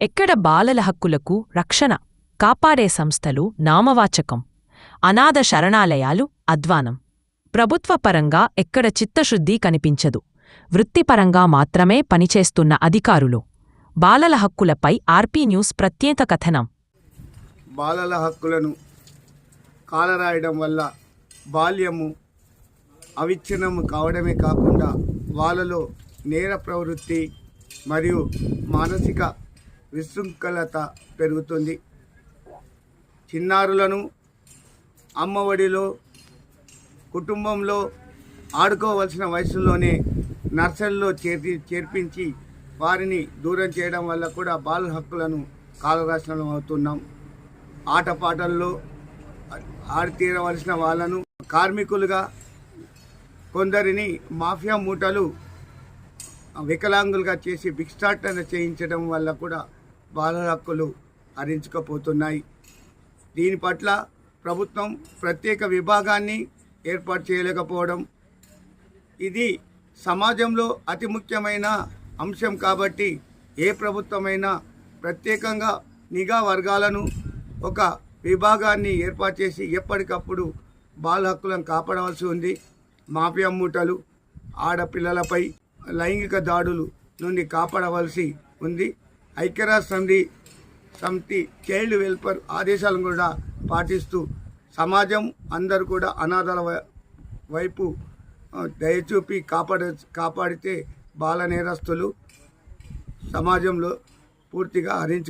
ఎక్కడ బాలల హక్కులకు రక్షణ కాపాడే సంస్థలు నామవాచకం అనాథ శరణాలయాలు అధ్వానం. ప్రభుత్వపరంగా ఎక్కడ చిత్తశుద్ధి కనిపించదు. వృత్తిపరంగా మాత్రమే పనిచేస్తున్న అధికారులు. బాలల హక్కులపై ఆర్పీ న్యూస్ ప్రత్యేక కథనం. బాలల హక్కులను కాలరాయడం వల్ల బాల్యము అవిచ్ఛిన్నము కావడమే కాకుండా వాళ్ళలో నేర ప్రవృత్తి మరియు మానసిక విశృంఖలత పెరుగుతుంది. చిన్నారులను అమ్మఒడిలో కుటుంబంలో ఆడుకోవలసిన వయసులోనే నర్సరీలో చేర్పి చేర్పించి వారిని దూరం చేయడం వల్ల కూడా బాల హక్కులను కాలరాశనం అవుతున్నాం. ఆటపాటల్లో ఆడితీరవలసిన వాళ్ళను కార్మికులుగా కొందరిని మాఫియా మూటలు వికలాంగులుగా చేసి భిక్షాటన చేయించడం వల్ల కూడా బాల హక్కులు దీని పట్ల ప్రభుత్వం ప్రత్యేక విభాగాన్ని ఏర్పాటు చేయలేకపోవడం ఇది సమాజంలో అతి ముఖ్యమైన అంశం కాబట్టి ఏ ప్రభుత్వమైనా ప్రత్యేకంగా నిఘా వర్గాలను ఒక విభాగాన్ని ఏర్పాటు చేసి ఎప్పటికప్పుడు బాల హక్కులను కాపాడవలసి ఉంది. మాఫియా మూటలు ఆడపిల్లలపై లైంగిక దాడులు నుండి కాపాడవలసి ఉంది. ఐక్యరాజ్య సమితి సమితి చైల్డ్ వెల్ఫేర్ ఆదేశాలను కూడా పాటిస్తూ సమాజం అందరూ కూడా అనాథల వై- వైపు దయచూపి కాపాడ కాపాడితే బాల నేరస్తులు సమాజంలో పూర్తిగా హరించి